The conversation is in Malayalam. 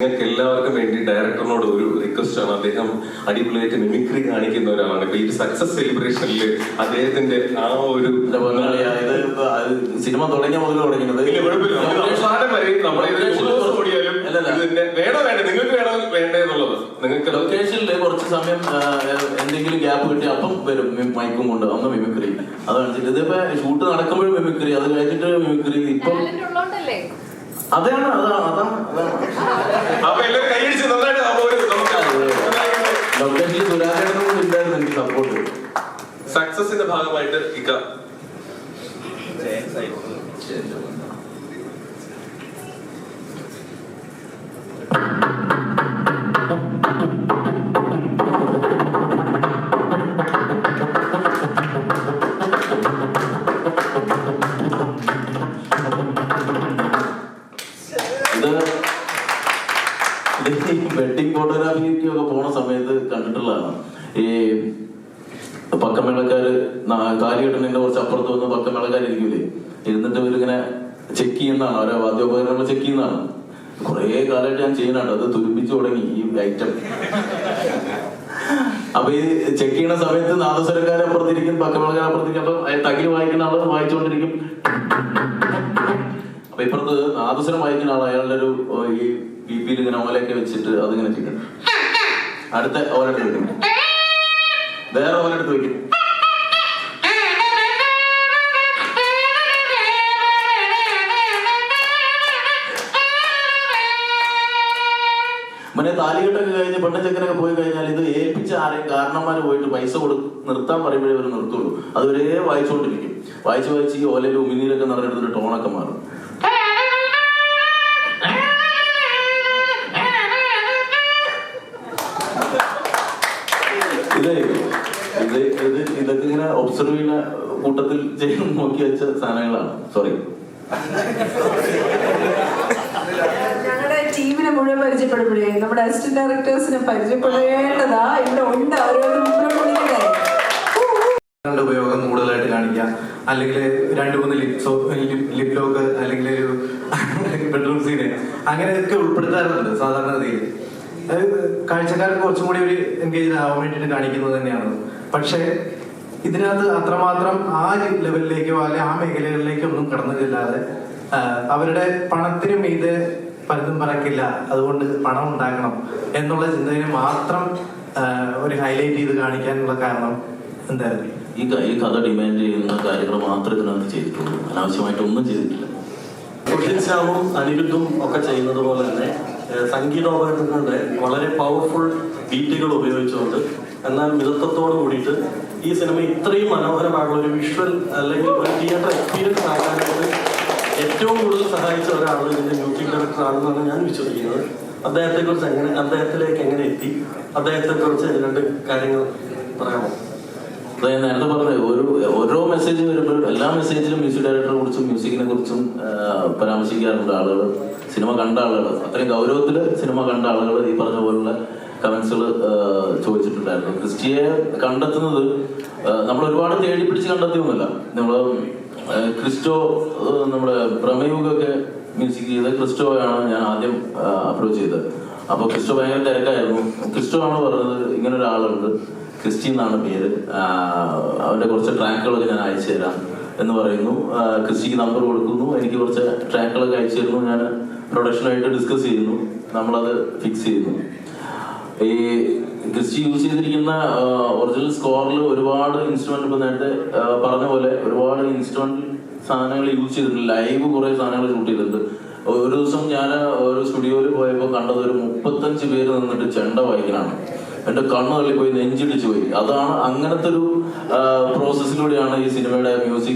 നിങ്ങൾക്ക് എല്ലാവർക്കും വേണ്ടി ഡയറക്ടറിനോട് ഒരു റിക്വസ്റ്റ് ആണ്. അദ്ദേഹം അടിപൊളിയായിട്ട് മിമിക്രി കാണിക്കുന്ന ഒരാളാണ്. ഇപ്പൊ ഈ സക്സസ് സെലിബ്രേഷനിൽ അദ്ദേഹത്തിന്റെ ആ ഒരു സിനിമ തുടങ്ങിയ മുതൽ തുടങ്ങിയത് നിങ്ങൾക്ക് വേണോ വേണ്ടേ എന്നുള്ളത്. നിങ്ങൾക്ക് ലൊക്കേഷനിൽ കുറച്ച് സമയം എന്തെങ്കിലും ഗ്യാപ്പ് കിട്ടി അപ്പം വരും. മൈക്കും കൊണ്ട് അന്ന് മിമിക്രി അത് കാണിച്ചിട്ട് ഇതിപ്പോ ഷൂട്ട് നടക്കുമ്പോഴും മിമിക്രി അത് കഴിഞ്ഞിട്ട് മിമിക്രി ഇപ്പം അതാണ് അതാണ് അതാണ്. അതാണ് അപ്പൊ എല്ലാവരും കൈയടിച്ച് നന്നായിട്ട് ലൊക്കേഷനിൽ സുരാജേട്ടനും ഇല്ലായിരുന്നു എനിക്ക് സപ്പോർട്ട് സക്സസിന്റെ ഭാഗമായിട്ട് ഇക്ക. വെഡിങ് ഫോട്ടോഗ്രാഫിക്ക് ഒക്കെ പോണ സമയത്ത് കണ്ടിട്ടുള്ളതാണ്. ഈ പക്കമേളക്കാര് കാലികെട്ടണിന്റെ കുറച്ച് അപ്പുറത്ത് വന്ന് പക്കമേളക്കാർ ഇരിക്കൂലേ ഇരുന്നിട്ട് ഇവരിങ്ങനെ ചെക്ക് ചെയ്യുന്നതാണ്. അവരെ വാദ്യോപകരണങ്ങൾ ചെക്ക് ചെയ്യുന്നതാണ്. കുറേ കാലമായിട്ട് ഞാൻ ചെയ്യുന്നുണ്ട്. അത് തുരുമ്പിച്ചു തുടങ്ങി ഈ ഐറ്റം അപ്പൊ ഈ ചെക്ക് ചെയ്യുന്ന സമയത്ത് നാദസ്വരക്കാരെ അപ്പുറത്തിരിക്കും പക്കമേളക്കാരെ അപ്പുറത്തിരിക്കും. അപ്പൊ തകിൽ വായിക്കുന്ന ആൾ വായിച്ചുകൊണ്ടിരിക്കും. അപ്പൊ ഇപ്പുറത്ത് നാദസ്വരം വായിക്കുന്ന ആൾ അയാളുടെ ഒരു ഈ പിയിൽ ഇങ്ങനെ ഓലയൊക്കെ വെച്ചിട്ട് അതിങ്ങനെ ചെയ്യുന്നുണ്ട്. അടുത്ത ഓലെടുത്ത് വെക്കും വേറെ ഓലെടുത്ത് വെക്കും മറ്റേ താലികെട്ടൊക്കെ കഴിഞ്ഞ് പെണ്ണച്ചക്കനൊക്കെ പോയി കഴിഞ്ഞാൽ ഇത് ഏൽപ്പിച്ച ആരെയും കാരണന്മാർ പോയിട്ട് പൈസ കൊടു നിർത്താൻ പറയുമ്പോഴേ അവർ നിർത്തുള്ളൂ. അതുവരെ വായിച്ചുകൊണ്ടിരിക്കും വായിച്ച് വായിച്ച് ഈ ഓലയിൽ ഉമിനീരൊക്കെ നിറഞ്ഞെടുത്തിട്ട് ടോണൊക്കെ മാറും. ഇത് ഇത് ഇത് ഇതൊക്കെ ഇങ്ങനെ ഒബ്സർവ് ചെയ്യുന്ന കൂട്ടത്തിൽ നോക്കി വെച്ച സാധനങ്ങളാണ്. സോറി നമ്മുടെ അസിസ്റ്റന്റ് ഡയറക്ടേഴ്സിനെ പരിചയപ്പെടേണ്ടതാ. ഇവിടെ ഉണ്ട് അവരോട് ഉപയോഗം കൂടുതലായിട്ട് കാണിക്കാം അല്ലെങ്കിൽ രണ്ട് മൂന്ന് ലിപ്സോ ലിപ് ലോക്ക് അല്ലെങ്കിൽ ഒരു ബെഡ്റൂം സീന് അങ്ങനെയൊക്കെ ഉൾപ്പെടുത്താറുണ്ട് സാധാരണഗതിയിൽ. അത് കാഴ്ചക്കാർക്ക് കുറച്ചും കൂടി ഒരു എൻഗേജ് ആവാൻ വേണ്ടിയിട്ട് കാണിക്കുന്നത് തന്നെയാണ്. പക്ഷെ ഇതിനകത്ത് അത്രമാത്രം ആ ലെവലിലേക്കോ അല്ലെങ്കിൽ ആ മേഖലകളിലേക്കോ ഒന്നും കടന്നു ചെല്ലാതെ അവരുടെ പണത്തിനും മീതെ പലതും പറക്കില്ല അതുകൊണ്ട് പണം ഉണ്ടാക്കണം എന്നുള്ള ചിന്തയെ മാത്രം ഒരു ഹൈലൈറ്റ് ചെയ്ത് കാണിക്കാനുള്ള കാരണം എന്തായിരുന്നു? ഈ ഈ കഥ ഡിമാൻഡ് ചെയ്യുന്ന കാര്യങ്ങൾ മാത്രം ഇതിനകത്ത് ചെയ്തിട്ടുള്ളൂ. അനാവശ്യമായിട്ട് ഒന്നും ചെയ്തിട്ടില്ല. സുഷിൻ ശ്യാമും അനിരുദ്ധും ഒക്കെ ചെയ്യുന്നത് പോലെ തന്നെ സംഗീതോപകരണങ്ങളുടെ വളരെ പവർഫുൾ ബീറ്റുകൾ ഉപയോഗിച്ചുകൊണ്ട് എന്നാൽ മിതത്വത്തോട് കൂടിയിട്ട് ഈ സിനിമ ഇത്രയും മനോഹരമായുള്ള ഒരു വിഷ്വൽ അല്ലെങ്കിൽ ഒരു തിയേറ്റർ എക്സ്പീരിയൻസ് ആകാനായിട്ട് ഏറ്റവും കൂടുതൽ സഹായിച്ച ഒരാളാണ് ഇതിന്റെ മ്യൂസിക് ഞാൻ വിശ്വസിക്കുന്നത്. അദ്ദേഹത്തെ കുറിച്ച് എങ്ങനെ അദ്ദേഹത്തിലേക്ക് എങ്ങനെ എത്തി? അദ്ദേഹത്തെ കുറിച്ച് രണ്ട് കാര്യങ്ങൾ പറയാമോ? അതായത് നേരത്തെ പറഞ്ഞത് ഒരു ഓരോ മെസ്സേജ് വരുമ്പോഴും എല്ലാ മെസ്സേജിലും മ്യൂസിക് ഡയറക്ടറെ കുറിച്ചും മ്യൂസിക്കിനെ കുറിച്ചും പരാമർശിക്കാറുണ്ട് ആളുകൾ. സിനിമ കണ്ട ആളുകൾ. അത്രയും ഗൗരവത്തിൽ സിനിമ കണ്ട ആളുകൾ ഈ പറഞ്ഞ പോലുള്ള കമന്റ്സുകൾ ചോദിച്ചിട്ടുണ്ടായിരുന്നു. ക്രിസ്റ്റിയെ കണ്ടെത്തുന്നത് നമ്മൾ ഒരുപാട് തേടി പിടിച്ച് കണ്ടെത്തിയൊന്നുമില്ല. നമ്മൾ ക്രിസ്റ്റോ നമ്മുടെ പ്രമേയുഗൊക്കെ മ്യൂസിക് ചെയ്ത ക്രിസ്റ്റോയാണ് ഞാൻ ആദ്യം അപ്രോച്ച് ചെയ്തത്. അപ്പോൾ ക്രിസ്റ്റോ ഭയങ്കര തിരക്കായിരുന്നു. ക്രിസ്റ്റോ ആണ് പറഞ്ഞത് ഇങ്ങനെ ഒരാളുണ്ട്. ക്രിസ്റ്റി എന്നാണ് പേര്. ആഹ് അവന്റെ കുറച്ച് ട്രാക്കുകളൊക്കെ ഞാൻ അയച്ചു തരാം എന്ന് പറയുന്നു. ക്രിസ്റ്റിക്ക് നമ്പർ കൊടുക്കുന്നു. എനിക്ക് കുറച്ച് ട്രാക്കുകളൊക്കെ അയച്ചു തരുന്നു. ഞാൻ പ്രൊഡക്ഷനായിട്ട് ഡിസ്കസ് ചെയ്യുന്നു. നമ്മളത് ഫിക്സ് ചെയ്യുന്നു. ഈ ക്രിസ്റ്റി യൂസ് ചെയ്തിരിക്കുന്ന ഒറിജിനൽ സ്കോറിൽ ഒരുപാട് ഇൻസ്ട്രുമെന്റ് ഇപ്പൊ നേരത്തെ പറഞ്ഞ പോലെ ഒരുപാട് ഇൻസ്ട്രുമെന്റ് സാധനങ്ങൾ യൂസ് ചെയ്തിട്ടുണ്ട്. ലൈവ് കുറെ സാധനങ്ങൾ ഷൂട്ട് ചെയ്തിട്ടുണ്ട്. ഒരു ദിവസം ഞാൻ ഒരു സ്റ്റുഡിയോയിൽ പോയപ്പോൾ കണ്ടത് ഒരു മുപ്പത്തഞ്ച് പേര് നിന്നിട്ട് ചെണ്ട വായിക്കലാണ്. എന്റെ കണ്ണു തള്ളിപ്പോയി നെഞ്ചിടിച്ചു പോയി. അതാണ് അങ്ങനത്തെ ഒരു പ്രോസസ്സിലൂടെയാണ് ഈ സിനിമയുടെ മ്യൂസിക്